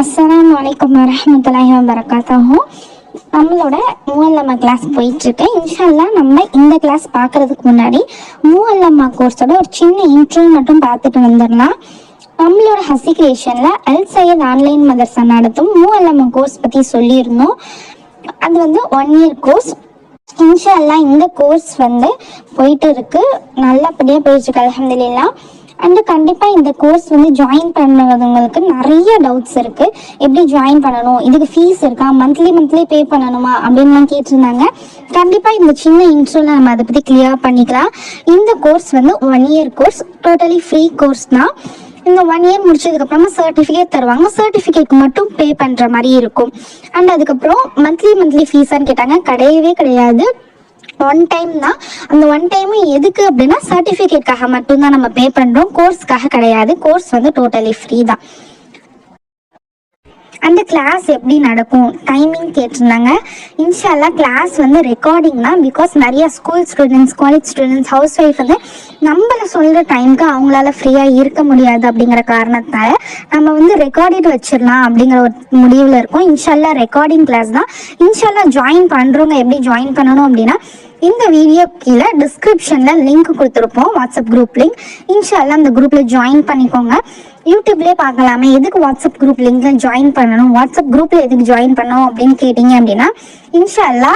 அஸ்ஸலாம் வலைக்கம் வரஹ்மத்துல்லாஹி வரகாத்தாகும் நம்மளோட மூவல்லம்மா கிளாஸ் போயிட்டுருக்கு. இன்ஷால்லா நம்ம இந்த கிளாஸ் பார்க்கறதுக்கு முன்னாடி மூவல்லம்மா கோர்ஸோட ஒரு சின்ன இன்ட்ரோ மட்டும் பார்த்துட்டு வந்துடலாம். நம்மளோட ஹசி கிரியேஷனில் அல் சையத் ஆன்லைன் மதர்சா நடத்தும் மூவல்லம்மா கோர்ஸ் பற்றி சொல்லியிருந்தோம். அது வந்து ஒன் இயர் கோர்ஸ் இன்ஷால்லா இந்த கோர்ஸ் வந்து போயிட்டு இருக்கு நல்லபடியாக போயிட்டுருக்கு. இருக்கு அண்ட் கண்டிப்பாக இந்த கோர்ஸ் வந்து ஜாயின் பண்ணுறவங்களுக்கு நிறைய டவுட்ஸ் இருக்கு. எப்படி ஜாயின் பண்ணணும்? இதுக்கு ஃபீஸ் இருக்கா? மந்த்லி மந்த்லி பே பண்ணணுமா? அப்படின்லாம் கேட்டிருந்தாங்க. கண்டிப்பாக இந்த சின்ன இன்ட்ரோல நம்ம அதை பற்றி கிளியர் பண்ணிக்கலாம். இந்த கோர்ஸ் வந்து one year course totally free course தான். இந்த ஒன் இயர் முடிச்சதுக்கு அப்புறமா சர்டிஃபிகேட் தருவாங்க. சர்டிஃபிகேட் மட்டும் பே பண்ற மாதிரி இருக்கும். அண்ட் அதுக்கப்புறம் மந்த்லி மந்த்லி ஃபீஸான்னு கேட்டாங்க. கிடையவே கிடையாது. ஒன் டைம் தான் அந்த ஒன் டைம் எதுக்கு அப்படின்னா சர்டிஃபிகேட்காக மட்டும்தான் நம்ம பே பண்றோம். கோர்ஸ்க்காக கிடையாது. கோர்ஸ் வந்து டோட்டலி ஃப்ரீ தான். அந்த கிளாஸ் எப்படி நடக்கும்? டைமிங் கேட்டிருந்தாங்க. இன்ஷால்லாம் கிளாஸ் வந்து ரெக்கார்டிங் தான். பிகாஸ் நிறைய school students college students housewife வந்து நம்மள சொல்கிற டைமுக்கு அவங்களால ஃப்ரீயாக இருக்க முடியாது அப்படிங்கிற காரணத்தால நம்ம வந்து ரெக்கார்டட் வச்சிடலாம் அப்படிங்கிற ஒரு முடிவில் இருக்கும். இன்ஷால்லா ரெக்கார்டிங் கிளாஸ் தான். இன்ஷால்லா ஜாயின் பண்ணுறவங்க எப்படி ஜாயின் பண்ணணும் அப்படின்னா இந்த வீடியோ கீழே டிஸ்கிரிப்ஷனில் லிங்க் கொடுத்துருப்போம். வாட்ஸ்அப் குரூப் லிங்க் இன்ஷால்லா அந்த குரூப்பில் ஜாயின் பண்ணிக்கோங்க. யூடியூப்லேயே பார்க்கலாமே. எதுக்கு வாட்ஸ்அப் குரூப் லிங்க்ல ஜாயின் பண்ணணும்? வாட்ஸ்அப் குரூப்ல எதுக்கு ஜாயின் பண்ணணும் அப்படின்னு கேட்டீங்க அப்படின்னா இன்ஷால்லா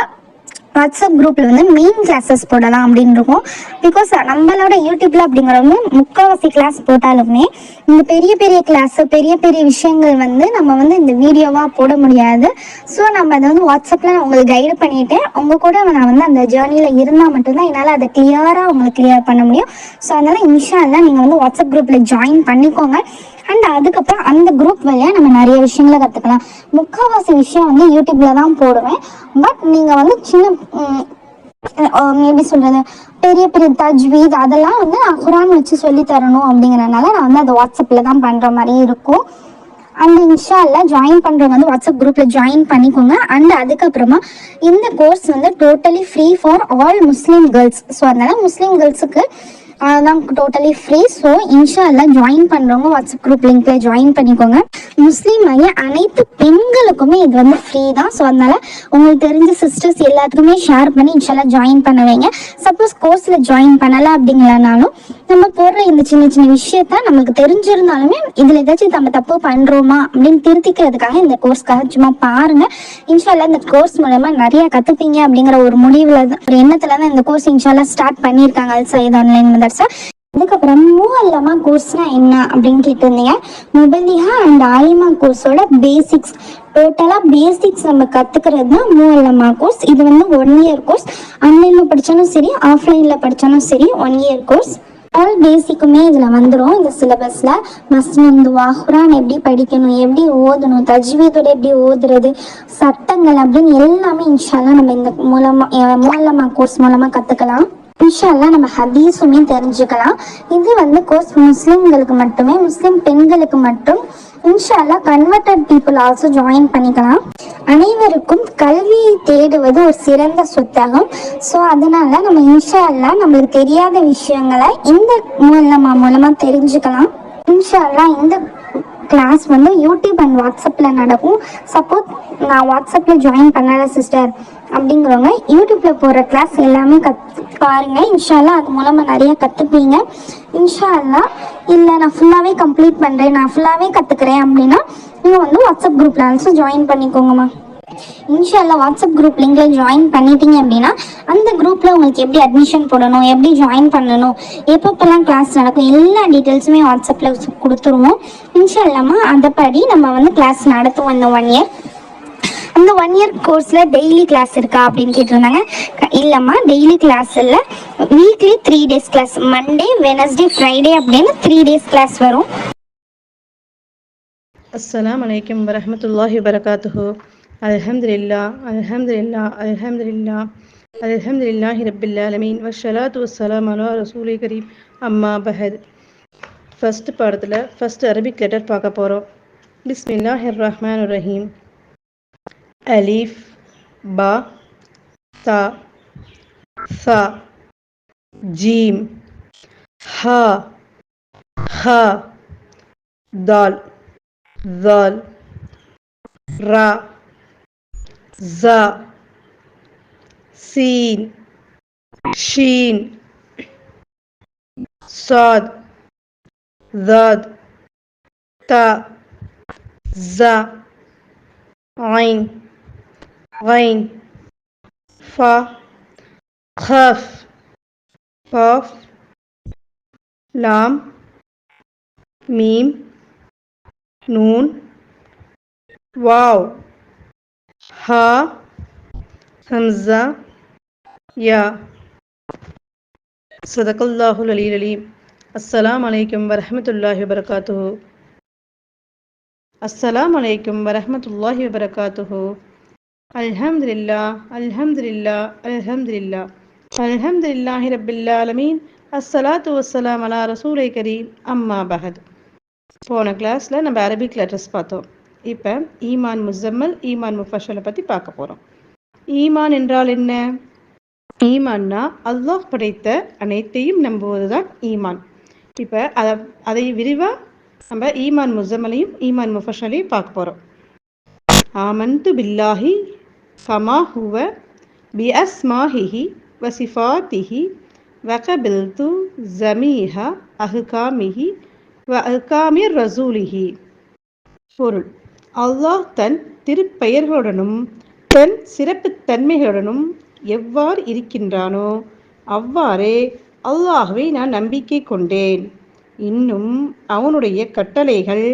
வாட்ஸ்அப் குரூப்பில் வந்து மெயின் கிளாஸஸ் போடலாம் அப்படின்னு இருக்கும். பிகாஸ் நம்மளோட யூடியூப்ல அப்படிங்கிறவங்க முக்கால்வாசி கிளாஸ் போட்டாலுமே இந்த பெரிய பெரிய கிளாஸ் பெரிய பெரிய விஷயங்கள் வந்து நம்ம வந்து இந்த வீடியோவாக போட முடியாது. ஸோ நம்ம அதை வந்து வாட்ஸ்அப்பில் நான் உங்களுக்கு கைடு பண்ணிட்டேன். உங்க கூட நான் வந்து அந்த ஜேர்னியில் இருந்தால் மட்டும்தான் என்னால் அதை கிளியரா உங்களுக்கு கிளியர் பண்ண முடியும். ஸோ அதனால இன்ஷா நீங்க நீங்கள் வந்து வாட்ஸ்அப் குரூப்பில் ஜாயின் பண்ணிக்கோங்க. அண்ட் அதுக்கப்புறம் அந்த குரூப் வழியா நம்ம நிறைய விஷயங்களை கற்றுக்கலாம் முக்கால்வாசி விஷயம் வந்து யூடியூப்ல தான் போடுவேன். பட் நீங்கள் வந்து சின்ன எப்படி சொல்றது? பெரிய பெரிய தஜ்வீத் அதெல்லாம் வந்து நான் குரான் வச்சு சொல்லி தரணும் அப்படிங்கறதுனால நான் வந்து அதை வாட்ஸ்அப்ல தான் பண்ற மாதிரி இருக்கும். அண்ட் இன்ஷா எல்லாம் ஜாயின் பண்றவங்க வந்து வாட்ஸ்அப் குரூப்ல ஜாயின் பண்ணிக்கோங்க. அண்ட் அதுக்கப்புறமா இந்த கோர்ஸ் வந்து totally free for all Muslim girls so அதனால முஸ்லீம் கேர்ள்ஸுக்கு அதுதான் டோட்டலி ஃப்ரீ ஸோ இன்ஷா எல்லாம் ஜாயின் பண்றவங்க வாட்ஸ்அப் குரூப் லிங்க்ல ஜாயின் பண்ணிக்கோங்க. முஸ்லீம் ஆகிய அனைத்து பெண்களுக்குமே இது வந்து ஃப்ரீ தான். ஸோ அதனால உங்களுக்கு தெரிஞ்ச சிஸ்டர்ஸ் எல்லாத்துக்குமே ஷேர் பண்ணி இன்ஷால்லா ஜாயின் பண்ண வைங்க. சப்போஸ் கோர்ஸ்ல ஜாயின் பண்ணல அப்படிங்கலனாலும் நம்ம போடுற இந்த சின்ன சின்ன விஷயத்த நமக்கு தெரிஞ்சிருந்தாலுமே இதுல ஏதாச்சும் நம்ம தப்பு பண்றோமா அப்படின்னு திருத்திக்கிறதுக்காக இந்த கோர்ஸ்க்காக சும்மா பாருங்க. இன்ஷால்லா இந்த கோர்ஸ் மூலமா நிறைய கத்துப்பீங்க அப்படிங்கிற ஒரு முடிவுல தான் ஒரு எண்ணத்துல தான் இந்த கோர்ஸ் இன்ஷால்லா ஸ்டார்ட் பண்ணியிருக்காங்க அல் சையத் ஆன்லைன் மதர்ஸா அதுக்கப்புறம் மூவல்லமா கோர்ஸ்னா என்ன அப்படின்னு கேட்டிருந்தீங்க? முபலிஹா அண்ட் ஆலிமா கோர்ஸோட பேசிக்ஸ் டோட்டலா பேசிக்ஸ் நம்ம கத்துக்கிறது தான் மூவல்லமா கோர்ஸ் இது வந்து ஒன் இயர் கோர்ஸ் ஆன்லைன்ல படிச்சாலும் சரி ஆஃப்லைன்ல படிச்சாலும் சரி ஒன் இயர் கோர்ஸ் ஆல் பேசிக்குமே இதுல வந்துடும் இந்த சிலபஸ்ல மஸ்னிந்து குரான் எப்படி படிக்கணும் எப்படி ஓதணும் தஜ்வீதோட எப்படி ஓதுறது சட்டங்கள் அப்படின்னு எல்லாமே இன்ஷால்லா நம்ம இந்த மூலமா மூலமாக மூலமா கோர்ஸ் மூலமா கத்துக்கலாம். இன்ஷால்லா நம்ம ஹதீஸுமே தெரிஞ்சுக்கலாம். இது வந்து கோர்ஸ் முஸ்லிம்களுக்கு மட்டுமே முஸ்லீம் பெண்களுக்கு மட்டும் இன்ஷால்லா கன்வெர்டட் பீப்புள் ஆல்சோ ஜாயின் பண்ணிக்கலாம். அனைவருக்கும் கல்வியை தேடுவது ஒரு சிறந்த சுத்தகம். ஸோ அதனால நம்ம இன்ஷால்லா நம்மளுக்கு தெரியாத விஷயங்களை இந்த மூலமா மூலமா தெரிஞ்சுக்கலாம். இன்ஷால்லா இந்த கிளாஸ் வந்து யூடியூப் அண்ட் வாட்ஸ்அப்பில் நடக்கும். சப்போஸ் நான் வாட்ஸ்அப்பில் ஜாயின் பண்ணல சிஸ்டர் அப்படிங்கிறவங்க யூடியூப்பில் போகிற கிளாஸ் எல்லாமே கத் பாருங்க. இன்ஷால்லா அது மூலமாக நிறைய கற்றுப்பீங்க இன்ஷால்லா இல்லை நான் ஃபுல்லாகவே கம்ப்ளீட் பண்ணுறேன் நான் ஃபுல்லாகவே கத்துக்கிறேன் அப்படின்னா நீங்கள் வந்து வாட்ஸ்அப் குரூப்ல ஆல்சோ ஜாயின் பண்ணிக்கோங்கம்மா. இன்ஷால்லா வாட்ஸ்அப் குரூப் லிங்க்ல ஜாயின் பண்ணிட்டீங்க அப்படின்னா அந்த குரூப்ல உங்களுக்கு எப்படி அட்மிஷன் போடணும் எப்படி ஜாயின் பண்ணணும் எப்பப்பெல்லாம் கிளாஸ் நடக்கும் எல்லா டீட்டெயில்ஸுமே வாட்ஸ்அப்ல கொடுத்துருவோம். இன்ஷால்லாமா அதைப்படி நம்ம வந்து கிளாஸ் நடத்துவோம் இந்த ஒன் இயர் இந்த ஒன் இயர் கோர்ஸ்ல டெய்லி கிளாஸ் இருக்கா அப்படின்னு கேட்டிருந்தாங்க. இல்லம்மா டெய்லி கிளாஸ் இல்லை. Weekly three days class Monday Wednesday Friday அப்படின்னு த்ரீ டேஸ் கிளாஸ் வரும். அஸ்லாம் வலைக்கம் வரமத்துல்லாஹி அலஹமது இல்லா அலஹம்துல்லா அலஹம்துல்லா அலஹம்துல்லாஹி ரபில்லாலமீன் வஷலாத்து வசலாம் அலா ரசூலி கரீம் அம்மா பஹத் ஃபஸ்ட் பாடத்தில் ஃபஸ்ட் அரபிக் லெட்டர் பார்க்க போகிறோம் பிஸ்மில்லாஹிர் ரஹ்மான் ரஹீம் أليف با تا ثا جيم ها خا دال ذال را زا سين شين صاد ضاد تا زا عين غين فا خاف قاف لام ميم نون واو ها همزة يا. صدق الله العلي العليم السلام عليكم ورحمة الله وبركاته. السلام عليكم ورحمة الله وبركاته. அல்ஹம்துலில்லா அல்ஹம்துலில்லா அல்ஹம்துலில்லா அல்ஹம்துலில்லாஹி ரபில்லாலமீன் அஸ்ஸலாத்து வஸ்ஸலாம் அலா ரசூலை கரீம். அம்மா பஹத் போன கிளாஸ்ல நம்ம அரபிக் லெட்டர்ஸ் பார்த்தோம். இப்போ ஈமான் முசம்மல் ஈமான் முஃபஷலை பற்றி பார்க்க போகிறோம் ஈமான் என்றால் என்ன? ஈமான்னா அல்லாஹ் படைத்த அனைத்தையும் நம்புவது தான் ஈமான். இப்போ அதை அதை விரிவாக நம்ம ஈமான் முசம்மலையும் ஈமான் முஃபஷலையும் பார்க்க போகிறோம் ஆமந்து பில்லாஹி கமா ஹுவ பி அஸ்மாஹிஹி வசிஃபாத்திஹி வகபில்து ஜமீஹ அஹ்காமிஹி வ அஹ்காமிர் ரசூலிஹி. பொருள். அல்லாஹ் தன் திருப்பெயர்களுடனும் தன் சிறப்பு தன்மைகளுடனும் எவ்வாறு இருக்கின்றானோ அவ்வாறே அல்லாஹுவை நான் நம்பிக்கை கொண்டேன். இன்னும் அவனுடைய கட்டளைகள்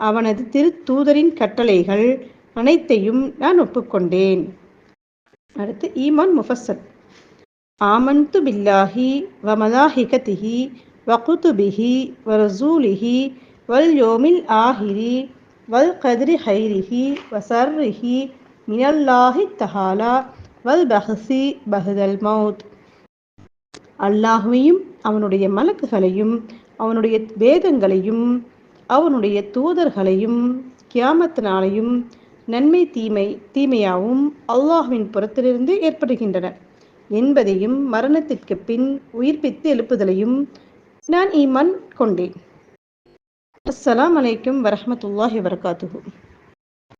அவனது திருத்தூதரின் கட்டளைகள் அனைத்தையும் நான் ஒப்புக்கொண்டேன். அடுத்து ஈமான் முஃபஸ்ஸல். ஆமந்து பில்லாஹி வ மலாஹிகதிஹி வ குதுபிஹி வ ரசூலிஹி வல் யோமில் ஆஹிரி வல் கதிரி ஹைரிஹி வ சர்ரிஹி மினல்லாஹி தஹாலா வல் பஹசி பஹதல் மவுத் அல்லாஹுவையும் அவனுடைய மலக்குகளையும் அவனுடைய வேதங்களையும் அவனுடைய தூதர்களையும் கியாமத்தினாலையும் நாளையும் நன்மை தீமை தீமையாகவும் அல்லாஹுவின் புறத்திலிருந்து ஏற்படுகின்றன. என்பதையும் மரணத்திற்கு பின் உயிர்ப்பித்து எழுப்புதலையும் நான் ஈமான் கொண்டேன். அஸ்ஸலாம் அலைக்கும் வரமத்துல்லாஹி வரகாத்துஹு